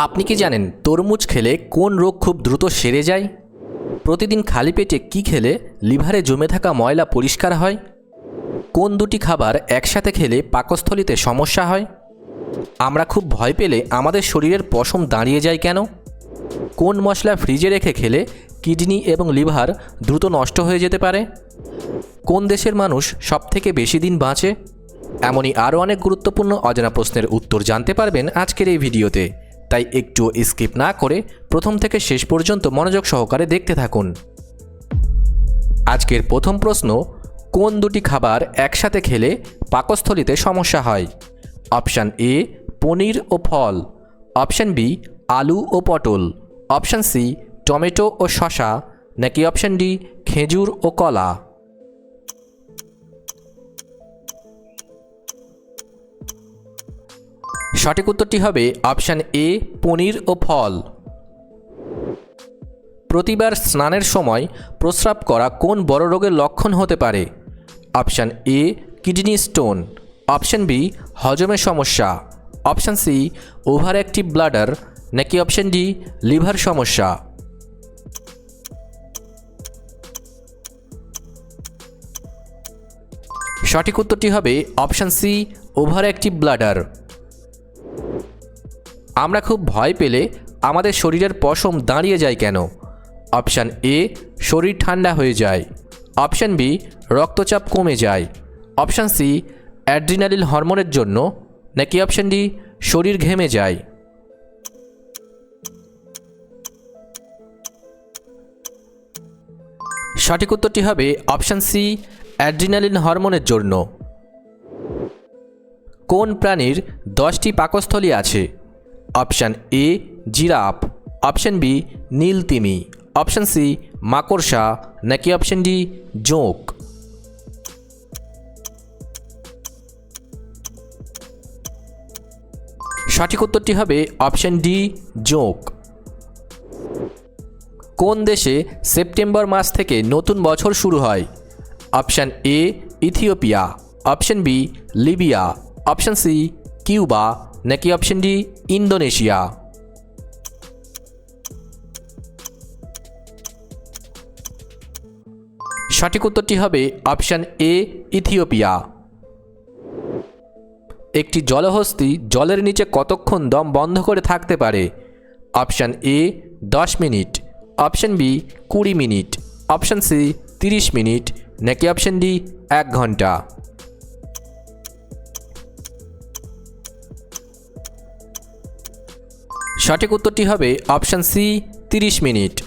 আপনি কি জানেন তরমুজ খেলে কোন রোগ খুব দ্রুত সেরে যায়? প্রতিদিন খালি পেটে কি খেলে লিভারে জমে থাকা ময়লা পরিষ্কার হয়? কোন দুটি খাবার একসাথে খেলে পাকস্থলিতে সমস্যা হয়? আমরা খুব ভয় পেলে আমাদের শরীরের পশম দাঁড়িয়ে যায় কেন? কোন মশলা ফ্রিজে রেখে খেলে কিডনি এবং লিভার দ্রুত নষ্ট হয়ে যেতে পারে? কোন দেশের মানুষ সবথেকে বেশি দিন বাঁচে? এমনই আরও অনেক গুরুত্বপূর্ণ অজানা প্রশ্নের উত্তর জানতে পারবেন আজকের এই ভিডিওতে। তাই একটু স্কিপ না করে প্রথম থেকে শেষ পর্যন্ত মনোযোগ সহকারে দেখতে থাকুন। আজকের প্রথম প্রশ্ন, কোন দুটি খাবার একসাথে খেলে পাকস্থলিতে সমস্যা হয়? অপশান এ পনির ও ফল। অপশান বি আলু ও পটল। অপশান সি টমেটো ও শশা নাকি অপশান ডি খেজুর ও কলা? সঠিক উত্তরটি হবে অপশান এ, পনির ও ফল। প্রতিবার স্নানের সময় প্রস্রাব করা কোন বড় রোগের লক্ষণ হতে পারে? Option A, kidney stone. Option B হজমের সমস্যা। Option C overactive bladder. নাকি অপশান ডি, লিভার সমস্যা। সঠিক উত্তরটি হবে option C over active bladder. আমরা খুব ভয় পেলে আমাদের শরীরের পশম দাঁড়িয়ে যায় কেন? অপশান এ, শরীর ঠান্ডা হয়ে যায়। অপশান বি, রক্তচাপ কমে যায়। অপশান সি অ্যাড্রিনালিল হরমোনের জন্য। নাকি অপশান ডি, শরীর ঘেমে যায়। সঠিক উত্তরটি হবে অপশান সি, অ্যাড্রিনালিন হরমোনের জন্য। কোন প্রাণীর দশটি পাকস্থলী আছে? Option A, giraffe. Option B নীল তিমি অপশান সি, মাকড়সা। নাকি অপশান ডি, জোঁক। সঠিক উত্তরটি হবে অপশান ডি, জোঁক। কোন দেশে সেপ্টেম্বর মাস থেকে নতুন বছর শুরু হয়? Option A, Ethiopia. Option B, Libya. Option C, Cuba. নাকি অপশন ডি ইন্দোনেশিয়া। সঠিক উত্তরটি হবে অপশান এ ইথিওপিয়া। একটি জলহস্তি জলের নিচে কতক্ষণ দম বন্ধ করে থাকতে পারে? অপশান এ দশ মিনিট। অপশান বি কুড়ি মিনিট। অপশান সি তিরিশ মিনিট। নাকি অপশান ডি এক ঘণ্টা। সঠিক উত্তরটি হবে অপশান সি, তিরিশ মিনিট।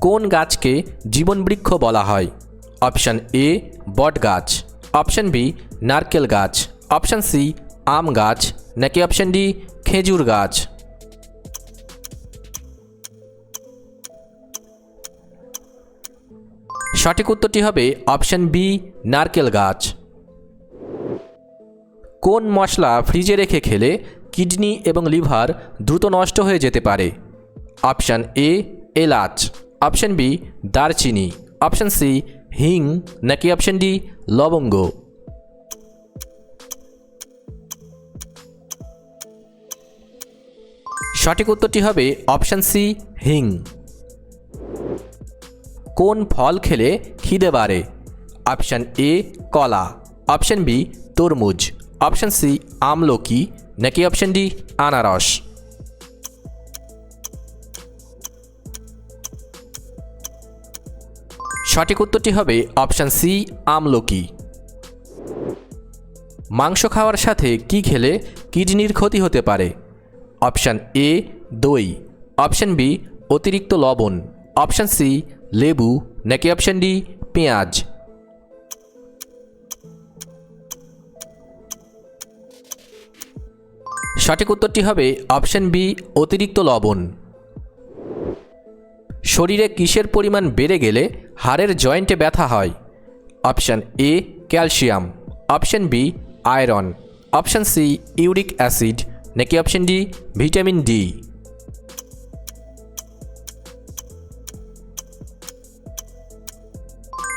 কোন গাছকে জীবন বৃক্ষ বলা হয়? অপশান এ, বট গাছ। অপশান বি, নারকেল গাছ। অপশান সি, আম গাছ। নাকি অপশান ডি, খেজুর গাছ? সঠিক উত্তরটি হবে অপশান বি, নারকেল গাছ। কোন মশলা ফ্রিজে রেখে খেলে কিডনি এবং লিভার দ্রুত নষ্ট হয়ে যেতে পারে। অপশান এ, এলাচ। অপশান বি, দারচিনি। অপশান সি, হিং। নাকি অপশান ডি, লবঙ্গ। সঠিক উত্তরটি হবে অপশান সি, হিং। কোন ফল খেলে খিদে বাড়ে? অপশান এ, কলা। অপশান বি, তরমুজ। অপশান সি, আমলকি। নাকি অপশন ডি আনারস সঠিক উত্তরটি হবে অপশান সি আমলকি। মাংস খাওয়ার সাথে কি খেলে কিডনির ক্ষতি হতে পারে? অপশান এ দই। অপশান বি অতিরিক্ত লবণ। অপশান সি লেবু। নাকি অপশান ডি পেঁয়াজ। সঠিক উত্তরটি হবে অপশান বি, অতিরিক্ত লবণ। শরীরে কিসের পরিমাণ বেড়ে গেলে হাড়ের জয়েন্টে ব্যথা হয়? Option A, calcium. Option B, iron. Option C, uric acid. নাকি অপশান ডি, ভিটামিন ডি?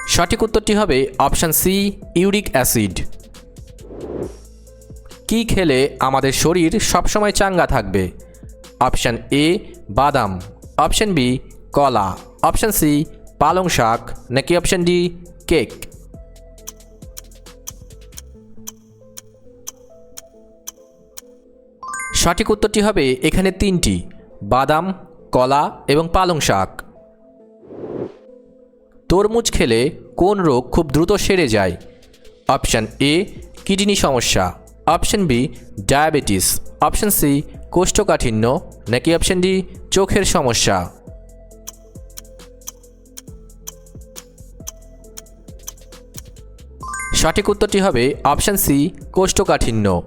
সঠিক উত্তরটি হবে অপশান সি, ইউরিক অ্যাসিড। কি খেলে আমাদের শরীর সবসময় চাঙ্গা থাকবে? অপশান এ, বাদাম। অপশান বি, কলা। অপশান সি, পালং শাক। নাকি অপশান ডি, কেক? সঠিক উত্তরটি হবে এখানে তিনটি, বাদাম, কলা এবং পালং শাক। তরমুজ খেলে কোন রোগ খুব দ্রুত সেরে যায়? অপশান এ, কিডনি সমস্যা। Option B, diabetes. Option C, কোষ্ঠকাঠিন্য। নাকি অপশান ডি, চোখের সমস্যা। সঠিক উত্তরটি হবে অপশান সি, কোষ্ঠকাঠিন্য।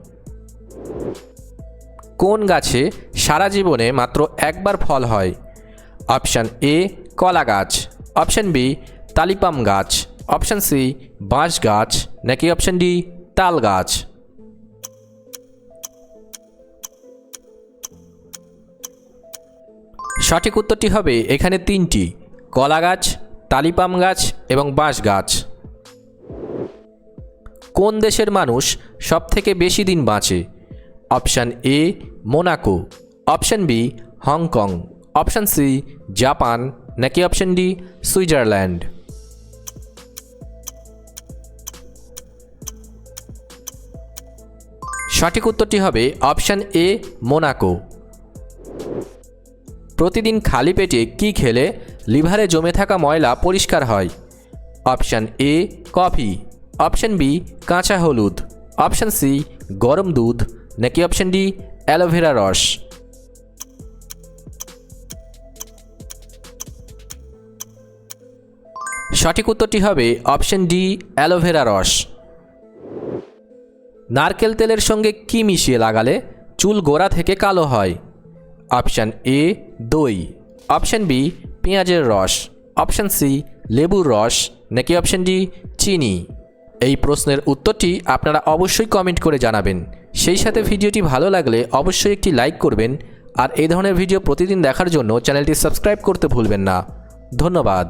কোন গাছে সারা জীবনে মাত্র একবার ফল হয়? অপশান এ, কলা গাছ। অপশান বি, তালিপাম গাছ। অপশান সি, বাঁশ গাছ। নাকি অপশান ডি, তাল গাছ। সঠিক উত্তরটি হবে এখানে তিনটি কলা গাছ তালিপাম গাছ এবং বাঁশ গাছ। কোন দেশের মানুষ সবথেকে বেশি দিন বাঁচে? Option A, Monaco. Option B, Hong Kong. Option C, Japan. নাকি অপশান ডি, সুইজারল্যান্ড? সঠিক উত্তরটি হবে অপশান এ, মোনাকো। প্রতিদিন খালি পেটে কি খেলে? লিভারে জমে থাকা ময়লা পরিষ্কার হয়। Option A, coffee. Option B, কাঁচা হলুদ। অপশান সি, গরম দুধ। নাকি অপশান ডি অ্যালোভেরা রস। সঠিক উত্তরটি হবে অপশান ডি অ্যালোভেরা রস। নারকেল তেলের সঙ্গে কি মিশিয়ে লাগালে চুল গোড়া থেকে কালো হয়? অপশান এ দই অপশন বি পেঁয়াজের রস অপশন সি লেবুর রস, নাকি অপশান ডি চিনি? এই প্রশ্নের উত্তরটি আপনারা অবশ্যই কমেন্ট করে জানাবেন। সেই সাথে ভিডিওটি ভালো লাগলে অবশ্যই একটি লাইক করবেন, আর এই ধরনের ভিডিও প্রতিদিন দেখার জন্য চ্যানেলটি সাবস্ক্রাইব করতে ভুলবেন না। ধন্যবাদ।